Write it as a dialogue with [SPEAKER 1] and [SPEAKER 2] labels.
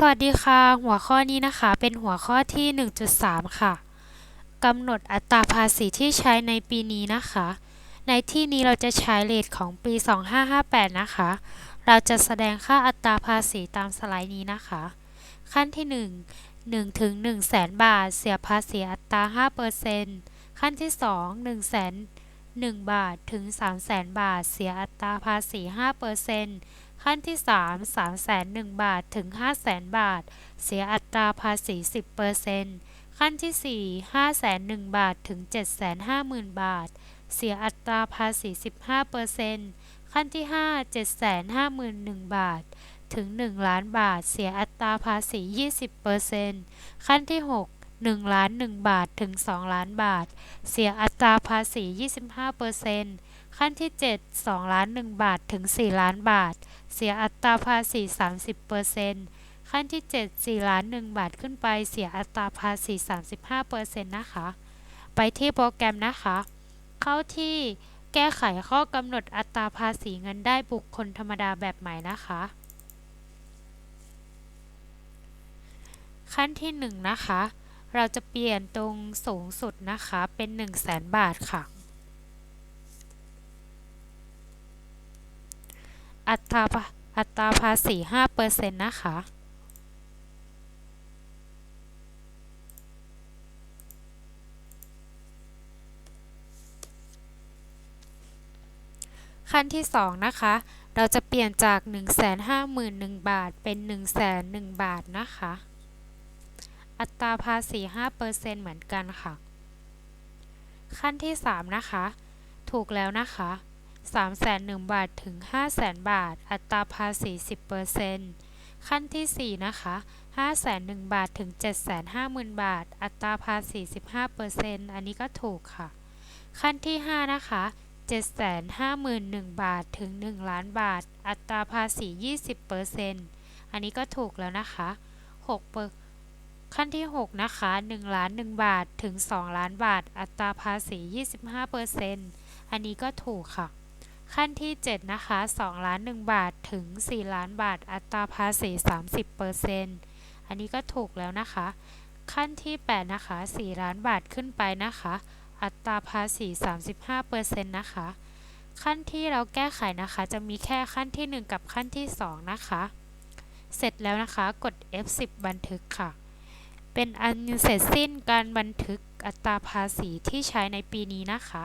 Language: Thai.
[SPEAKER 1] สวัสดีค่ะ หัวข้อนี้นะคะ เป็นหัวข้อที่ 1.3 ค่ะกำหนดอัตราภาษีที่ใช้ในปีนี้นะคะ ในที่นี้เราจะใช้เรทของปี 2558 นะคะ เราจะแสดงค่าอัตราภาษีตามสไลด์นี้นะคะ ขั้นที่ 1 1ถึง1แสนบาท เสียภาษีอัตรา5%ขั้นที่ 2 1แสน 1 บาทถึง 3 0 0แสนบาท เสียอัตราภาษี 5%ขั้นที่ 3 3แสน1บาทถึง5แสนบาท เสียอัตราภาษี 10%ขั้นที่ 4 5แสน1บาทถึง7แสน5หมื่นบาท เสียอัตราภาษี 15%ขั้นที่ 5 7แสน5หมื่น1บาท ถึง 1 ล้านบาท เสียอัตราภาษี 20%ขั้นที่ 6 1ล้าน1บาทถึง 2 ล้านบาท เสียอัตราภาษี 25%ขั้นที่ 7 2 ล้าน 1 บาทถึง 4 ล้านบาท เสียอัตราภาษี 30%ขั้นที่ 7 4 ล้าน 1 บาทขึ้นไป เสียอัตราภาษี 35%นะคะ ไปที่โปรแกรมนะคะ เข้าที่แก้ไขข้อกำหนดอัตราภาษีเงินได้บุคคลธรรมดาแบบใหม่นะคะ ขั้นที่ 1 นะคะ เราจะเปลี่ยนตรงสูงสุดนะคะเป็น1 0 0 0 0แสนบาทค่ะ อัตราอัตราภาษี5%นะคะขั้นที่ 2 นะคะ เราจะเปลี่ยนจาก 151,000 บาทเป็น 101,000 บาทนะคะ อัตราภาษี 5%เหมือนกันค่ะ ขั้นที่ 3 นะคะ ถูกแล้วนะคะ301,000บาทถึง500,000 บาท อัตราภาษี 10%ขั้นที่ 4 นะคะ 501,000 บาทถึง 750,000 บาท อัตราภาษี 15%อันนี้ก็ถูกค่ะ ขั้นที่ 5 นะคะ 751,000 บาทถึง 1 ล้านบาท อัตราภาษี 20%อันนี้ก็ถูกแล้วนะคะ6เปอร์ ขั้นที่ 6 นะคะ1ล้าน1บาทถึง 2 ล้านบาท อัตราภาษี 25%อันนี้ก็ถูกค่ะ ขั้นที่ 7 นะคะ 2 ล้าน 1 บาทถึง 4 ล้านบาท อัตราภาษี 30%อันนี้ก็ถูกแล้วนะคะ ขั้นที่ 8 นะคะ 4 ล้านบาทขึ้นไปนะคะ อัตราภาษี 35%นะคะ ขั้นที่เราแก้ไขนะคะ จะมีแค่ขั้นที่ 1 กับขั้นที่ 2 นะคะ เสร็จแล้วนะคะ กด F10 บันทึกค่ะ เป็นอันเสร็จสิ้นการบันทึกอัตราภาษีที่ใช้ในปีนี้นะคะ